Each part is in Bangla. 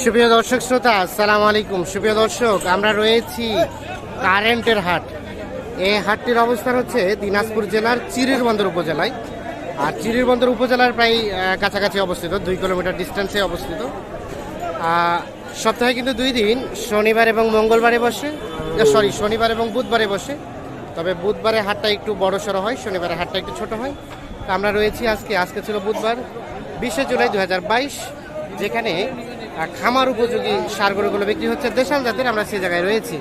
সুপ্রিয় দর্শক শ্রোতা, আসসালামু আলাইকুম। সুপ্রিয় দর্শক, আমরা রয়েছি কারেন্টের হাট। এই হাটটির অবস্থান হচ্ছে দিনাজপুর জেলার চিরির বন্দর উপজেলায়। আর চিরির বন্দর উপজেলার প্রায় কাছাকাছি অবস্থিত, দুই কিলোমিটার ডিস্টেন্সে অবস্থিত। সপ্তাহে কিন্তু দুই দিন, শনিবার এবং মঙ্গলবারে বসে সরি শনিবার এবং বুধবারে বসে। তবে বুধবারে হাটটা একটু বড় সড়ো হয়, শনিবারে হাটটা একটু ছোট হয়। তো আমরা রয়েছি আজকে আজকে ছিল বুধবার, বিশে জুলাই দু হাজার বাইশ, যেখানে খামার উপযোগী সার গরুগুলো বিক্রি হচ্ছে দেশাল জাতির আমরা সেই জায়গায় রয়েছি।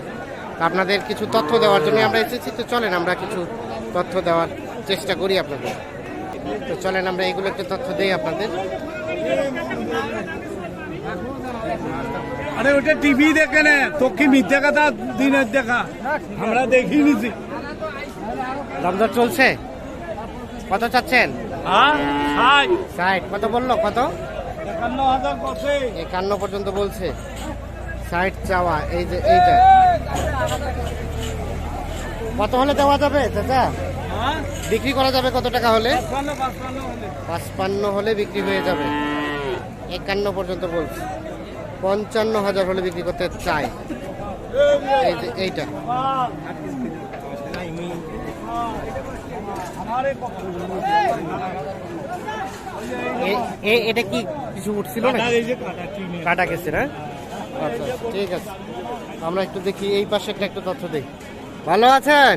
আপনাদের কিছু তথ্য দেওয়ার জন্য আমরা এসেছি। তো চলেন আমরা কিছু তথ্য দেওয়ার চেষ্টা করি আপনাদের। তো চলেন আমরা এগুলো একটু তথ্য দিই আপনাদের। আরে ওটা টিভি দেখে নে। তো কি মিথ্যা কথা দিনের দেখা। আমরা দেখি নিছি দমদর চলছে? কত চাচ্ছেন? হ্যাঁ ষাট। কত বলল? কত? একান্ন পর্যন্ত বলছে ষাট চাওয়া এই যে এইটা কত হলে দেওয়া যাবে চাচা হ্যাঁ বিক্রি করা যাবে কত টাকা হলে পাঁচপান্ন হলে বিক্রি হয়ে যাবে একান্ন পর্যন্ত বলছে পঞ্চান্ন হাজার হলে বিক্রি করতে চাই এই এইটা আমারে এটা কি কিছু উঠছিল না কাটা গেছে না? আচ্ছা ঠিক আছে। আমরা একটু দেখি এই পাশে একটা একটু তথ্য দিই। ভালো আছেন?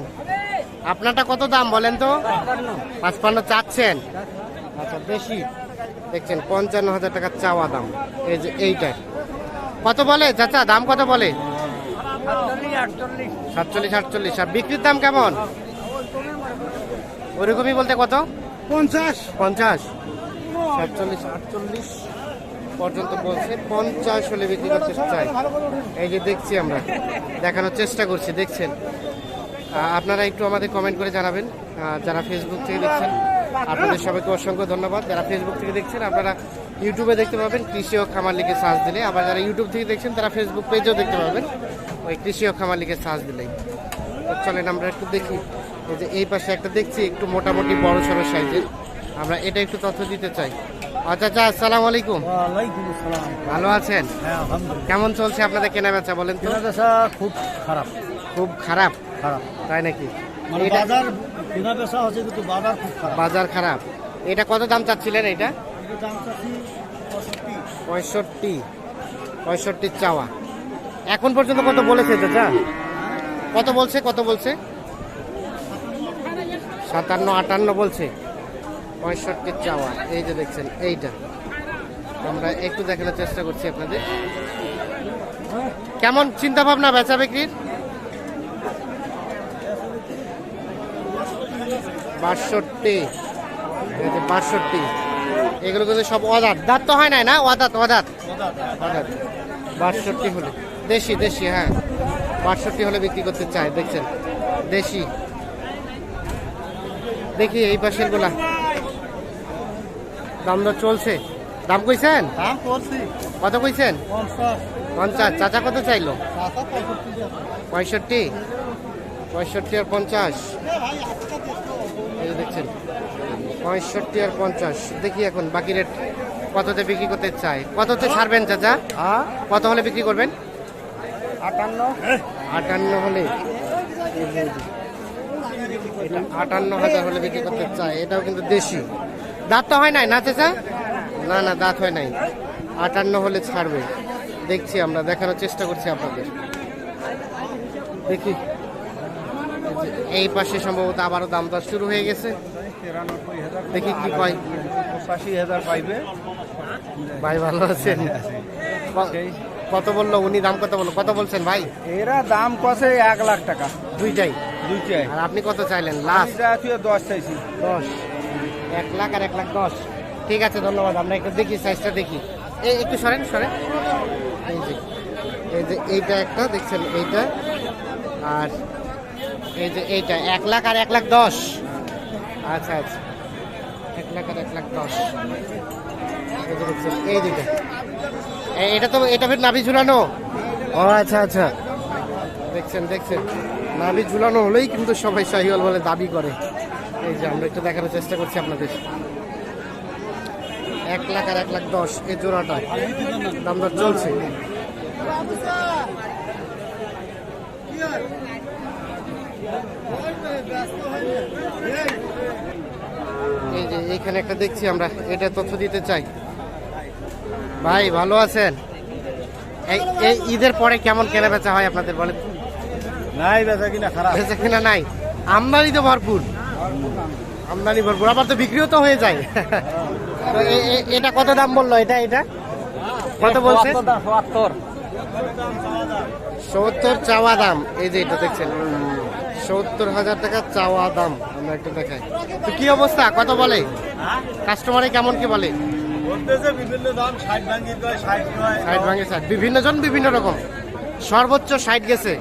আপনারটা কত দাম বলেন তো? পাঁচপান্ন চাচ্ছেন। আচ্ছা বেশি। দেখছেন পঞ্চান্ন হাজার টাকা চাওয়া দাম। এই যে এইটা। কত বলে? চাচা দাম কত বলে? সাতচল্লিশ আটচল্লিশ। আর বিক্রির দাম কেমন? ওরকমই বলতে কত? পঞ্চাশ। পঞ্চাশ। সাতচল্লিশ, আটচল্লিশ পর্যন্ত বলছে। পঞ্চাশ হলে বিক্রি করতে চাই। এই যে দেখছি আমরা, দেখানোর চেষ্টা করছি, দেখছেন? আপনারা একটু আমাদের কমেন্ট করে জানাবেন। যারা ফেসবুক থেকে দেখছেন, আপনাদের সবাইকে অসংখ্য ধন্যবাদ। যারা ফেসবুক থেকে দেখছেন, আপনারা ইউটিউবে দেখতে পাবেন, কৃষি ও খামার লিখে সার্চ দিলে। আবার যারা ইউটিউব থেকে দেখছেন, তারা ফেসবুক পেজেও দেখতে পাবেন। ওই কৃষি ও খামার লিখে সার্চ দিলেই। চলেন আমরা একটু দেখি। যে এই পাশে একটা দেখছি, একটু মোটামুটি বড় সড়ো সাইজের। আমরা এটা একটু তথ্য দিতে চাই। আচ্ছা আচ্ছা আসসালামু আলাইকুম। ভালো আছেন? হ্যাঁ কেমন চলছে আপনাদের কেনা বেচা বলেন তো? খুব খারাপ। খুব খারাপ? খারাপ। তাই নাকি? মানে বাজার কেনা বেচা হচ্ছে কিন্তু বাজার খুব খারাপ। বাজার খারাপ। এটা কত দাম চাচ্ছিলেন এটা? পঁয়ষট্টি। পঁয়ষট্টি। চাওয়া। এখন পর্যন্ত কত বলেছে চাচা? কত বলছে? কত বলছে? সাতান্ন আটান্ন বলছে। পঁয়ষট্টি চাওয়া। এই যে দেখছেন, এইটা। আমরা একটু দেখানোর চেষ্টা করছি আপনাদের। কেমন চিন্তা ভাবনা বেচা বিক্রির? বাষট্টি। বাষট্টি। এগুলো কিন্তু সব অদাত। দাঁত তো হয় নাই না? অদাত অদাত। অদাত। বাষট্টি হলে। দেশি দেশি হ্যাঁ। বাষট্টি হলে বিক্রি করতে চায়, দেখছেন। দেশি। দেখি এই পাশেরগুলা দাম দর চলছে। দাম কইছেন? দাম করছি কত কইছেন? পঞ্চাশ। চাচা কত চাইলো? পঁয়ষট্টি পঁয়ষট্টি? আর পঞ্চাশ। দেখছেন। পঁয়ষট্টি আর পঞ্চাশ। দেখি এখন বাকি রেট কততে বিক্রি করতে চাই কততে ছাড়বেন চাচা? হ্যাঁ? কত হলে বিক্রি করবেন? আটান্ন। আটান্ন হলে। আটান্ন হাজার হলে বিক্রি করতে চাই এটাও কিন্তু দেশি। দাঁত তো হয় নাই না চাচা? না না দাঁত হয় নাই। আটান্ন হলে ছাড়বে। দেখছি আমরা দেখানোর চেষ্টা করছি আপনাদের। দেখি। এই পাশে সম্ভবত আবারও দাম দর শুরু হয়ে গেছে। দেখি কি কয় পঁচাশি হাজার পাইবে ভাই ভালো আছেন? কত বলল? উনি দাম কত বলল? কত বলছেন ভাই? এরা দাম কষে এক লাখ টাকা। দুইটাই। দুইটাই। আর আপনি কত চাইলেন? লাস্ট দশ চাইছি। দশ। এক লাখ আর এক লাখ দশ। ঠিক আছে ধন্যবাদ। আমরা একটু দেখি সাইজটা দেখি। এই একটু সরেন সরেন। এই যে এই যে এইটা একটা দেখছেন এইটা? আর এই যে এইটা এক লাখ আর এক লাখ দশ। আচ্ছা আচ্ছা। এক লাখ আর এক লাখ দশ। এই এ- এটা তো এটা ফের নাভি ঝুলানো। ও আচ্ছা আচ্ছা। দেখছেন দেখছেন। নাভি ঝুলানো হলেই কিন্তু সবাই শাহিওয়াল বলে দাবি করে। এই যে আমরা একটু দেখানোর চেষ্টা করছি আপনাদের। এক লাখ আর এক লাখ দশ এই জোড়াটা দাম চলছে। এই যে এখানে একটা দেখছি আমরা এটা তথ্য দিতে চাই। ভাই ভালো আছেন? এই এই ঈদের পরে কেমন কেনা বেচা হয় আপনাদের বলেন? নাই বেচা কিনা খারাপ। বেচা কিনা নাই। আমদানি তো ভরপুর। আমদানি ভরপুর আবার তো বিক্রিও তো হয়ে যায়। এটা কত দাম বলল এটা এটা? কত বলছে? সত্তর চাওয়া দাম এই যে এটা দেখছেন। সত্তর হাজার টাকা চাওয়া দাম আমরা একটু দেখাই। তো কি অবস্থা? কত বলে? কাস্টমারে কেমন কি বলে? বিভিন্ন জন বিভিন্ন রকম। সর্বোচ্চ ষাট গেছে।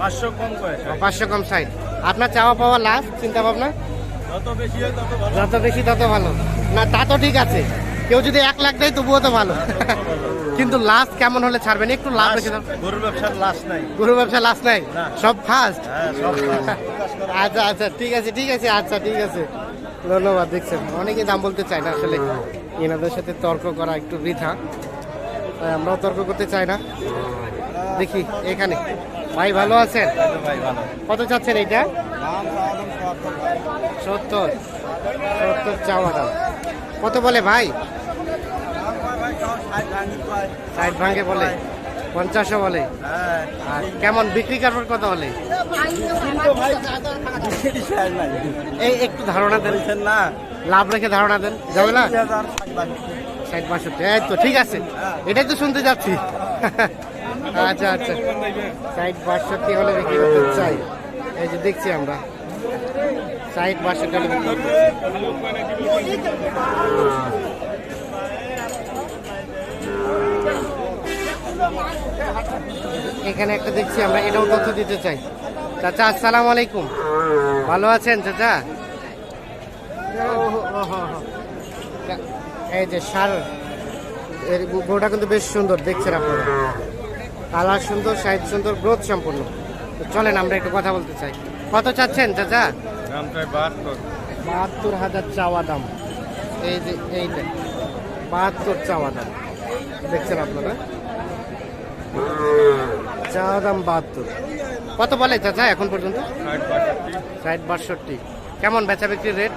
পাঁচশো কম কয় পাঁচশো কম ষাট। আপনার চাওয়া পাওয়া লাস্ট চিন্তা ভাবনা? যত বেশি তত ভালো। না তা তো ঠিক আছে। কেউ যদি এক লাখ দেয় তবুও তো ভালো। কিন্তু লাস্ট কেমন হলে ছাড়বেন? একটু লাভ রেখে দাও। গরু ব্যবসার লাশ নাই। গরু ব্যবসা লাস্ট নাই? সব ফার্স্ট হ্যাঁ সব আচ্ছা আচ্ছা ঠিক আছে ঠিক আছে আচ্ছা ঠিক আছে। ধন্যবাদ দেখছেন। অনেকেই দাম বলতে চায় না আসলে। এনাদের সাথে তর্ক করা একটু বৃথা। আমরাও তর্ক করতে চাই না। দেখি এখানে। ভাই ভালো আছেন? কত চাচ্ছেন এইটা? সত্তর সত্তর। চাওয়া দাম কত বলে ভাই? ষাট ভাঙ্গে বলে। পঞ্চাশও বলে। হ্যাঁ। আর কেমন বিক্রি করবার কত বলে? এই একটু ধারণা দেন। না। লাভ রেখে ধারণা দেন। যাবে না ষাট বাষট্টি। এই তো ঠিক আছে। এটাই তো শুনতে যাচ্ছি। আচ্ছা আচ্ছা। ষাট বাষট্টি হলে বিক্রি করতে চাই। এই যে দেখছি আমরা। ষাট বাষট্টি হলে বিক্রি করতে এখানে একটা দেখছি আমরা এটাও তথ্য দিতে চাই। চাচা আসসালাম আলাইকুম। ভালো আছেন চাচা? এই যে সার এর গরুটা কিন্তু বেশ সুন্দর দেখছেন আপনারা? কালার সুন্দর সাইজ সুন্দর গ্রোথ সম্পূর্ণ। তো চলেন আমরা একটু কথা বলতে চাই। কত চাচ্ছেন চাচা? বাহাত্তর। বাহাত্তর হাজার চাওয়া দাম। এই যে এইটা। বাহাত্তর চাওয়া দাম। দেখছেন আপনারা? চাওয়া দাম বাহাত্তর। কত বলে চাচা এখন পর্যন্ত? ষাট বাষট্টি। কেমন বেচা বিক্রির রেট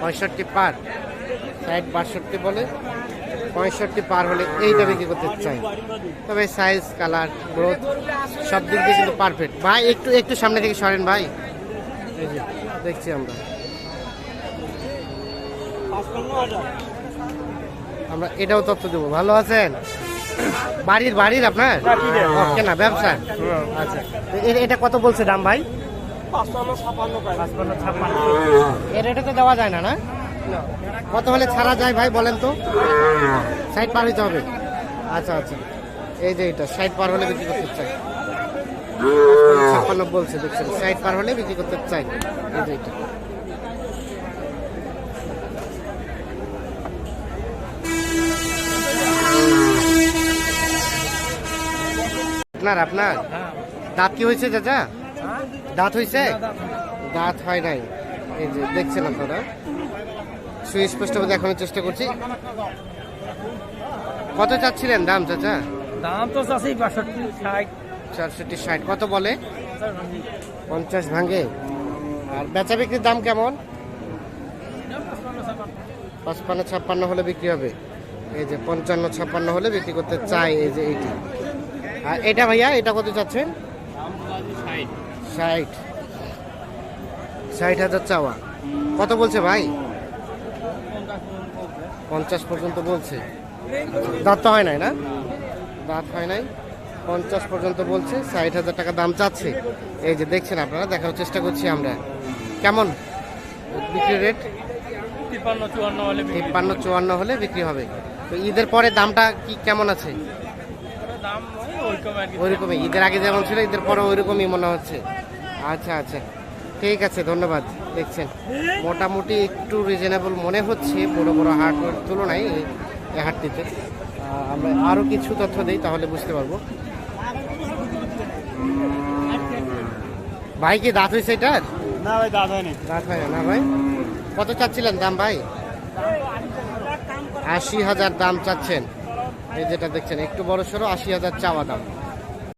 পঁয়ষট্টি পার। ষাট বাষট্টি বলে। পঁয়ষট্টি পার হলে এইটা বিক্রি করতে চাই? তবে সাইজ কালার গ্রোথ সব দিক দিয়ে কিন্তু পারফেক্ট ভাই একটু একটু সামনে থেকে সরেন ভাই। দেখছি আমরা। আমরা এটাও তথ্য দেবো। ভালো আছেন? বাড়ির বাড়ির আপনার? কেনা ব্যবসা। আচ্ছা। এটা কত বলছে দাম ভাই? পাঁচপান্ন এর এটা তো দেওয়া যায় না না? কত হলে ছাড়া যায় ভাই বলেন তো? সাইড পার হইতে হবে। আচ্ছা আচ্ছা। এই যে এটা সাইড পার হলে বিক্রি করতে চাই। ছাপ্পান্ন বলছে দেখছেন সাইড পার হলে বিক্রি করতে চাই। এই যে এটা। আপনার আপনার? দাঁত কি হয়েছে চাচা? দাঁত হয়েছে? দাঁত হয় নাই। এই যে দেখছেন আপনারা? সুস্পষ্টভাবে দেখানোর চেষ্টা করছি। কত চাচ্ছিলেন দাম চাচা? দাম তো চাষি বাষট্টি ষাট। চারষট্টি ষাট কত বলে? পঞ্চাশ ভাঙে। আর বেচা বিক্রির দাম কেমন? পাঁচপান্ন ছাপ্পান্ন হলে বিক্রি হবে। এই যে পঞ্চান্ন ছাপ্পান্ন হলে বিক্রি করতে চাই এই যে এইটি। আর এটা ভাইয়া এটা কত চাচ্ছেন? ষাট। ষাট হাজার চাওয়া। কত বলছে ভাই? পঞ্চাশ পর্যন্ত বলছে। দাঁত তো হয় নাই না? দাঁত হয় নাই। পঞ্চাশ পর্যন্ত বলছে ষাট হাজার টাকা দাম চাচ্ছে। এই যে দেখছেন আপনারা দেখার চেষ্টা করছি আমরা। কেমন? বিক্রি রেট? তিপ্পান্ন চুয়ান্ন হলে তিপ্পান্ন চুয়ান্ন হলে বিক্রি হবে। তো ঈদের পরে দামটা কি কেমন আছে? ওইরকমই। ঈদের আগে যেমন ছিল ঈদের পরে ওইরকমই মনে হচ্ছে। আচ্ছা আচ্ছা। ঠিক আছে ধন্যবাদ। দেখছেন মোটামুটি একটু রিজনেবল মনে হচ্ছে বড় বড় হাটের তুলনায় এই- হাটটিতে। আমরা আরও কিছু তথ্য দিই তাহলে বুঝতে পারব। ভাই কি দাঁত হয়েছে এটার? না ভাই দাদা হয়নি। দাঁত হয় না, না ভাই? কত চাচ্ছিলেন দাম ভাই? আশি হাজার দাম চাচ্ছেন। এই যেটা দেখছেন একটু বড় সড়ো আশি হাজার চাওয়া দাম।